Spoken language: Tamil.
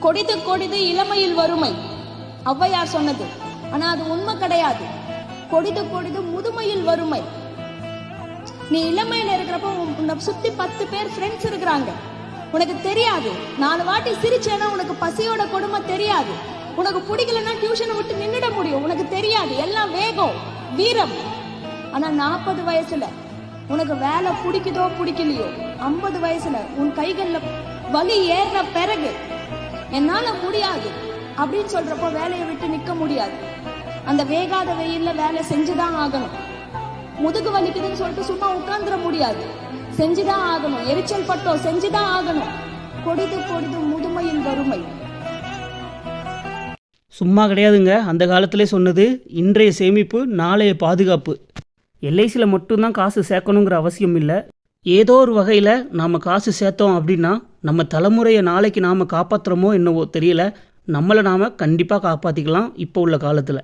கொடிது கொடிது இளமையில் வறுமை. ஔவையார் சொன்னது. ஆனா அது உண்மை கிடையாது. கொடிது கொடிது முதுமையில் வறுமை. நீ இளமையில இருக்கிறப்போ உன்- உன்னை சுத்தி பத்து பேர் ஃப்ரெண்ட்ஸ் இருக்கிறாங்க. உனக்கு தெரியாது. நாலு வாட்டி சிரிச்சேன்னா உனக்கு பசியோட கொடுமை தெரியாது. உனக்கு பிடிக்கலன்னா டியூஷனை விட்டு நின்றுட முடியும். உனக்கு தெரியாது. எல்லாம் வேகம் வீரம். ஆனா நாற்பது வயசுல உனக்கு வேலை பிடிக்குதோ பிடிக்கலையோ ஐம்பது வயசுல உன் கைகள்ல வலி ஏறின பிறகு என்னால முடியாது. அப்படின்னு சொல்றப்போ வேலையை விட்டு நிக்க முடியாது. அந்த வேகாத வெயில்ல வேலை செஞ்சுதான் ஆகணும். முதுகு வலிக்குதுன்னு சொல்லிட்டு சும்மா உட்கார்ந்துட முடியாது. செஞ்சுதான் ஆகணும். எரிச்சல் பட்டோம் செஞ்சுதான் ஆகணும். கொடிது கொடிது முதுமையின் வறுமை. சும்மா கிடையாதுங்க. அந்த காலத்திலே சொன்னது இன்றைய சேமிப்பு நாளைய பாதுகாப்பு. எல்ஐசியில் மட்டும்தான் காசு சேர்க்கணுங்கிற அவசியம் இல்லை. ஏதோ ஒரு வகையில் நாம் காசு சேர்த்தோம் அப்படின்னா நம்ம தலைமுறையை நாளைக்கு நாம் காப்பாற்றுறோமோ என்னவோ தெரியல. நம்மளை நாம் கண்டிப்பாக காப்பாற்றிக்கலாம் இப்போ உள்ள காலத்தில்.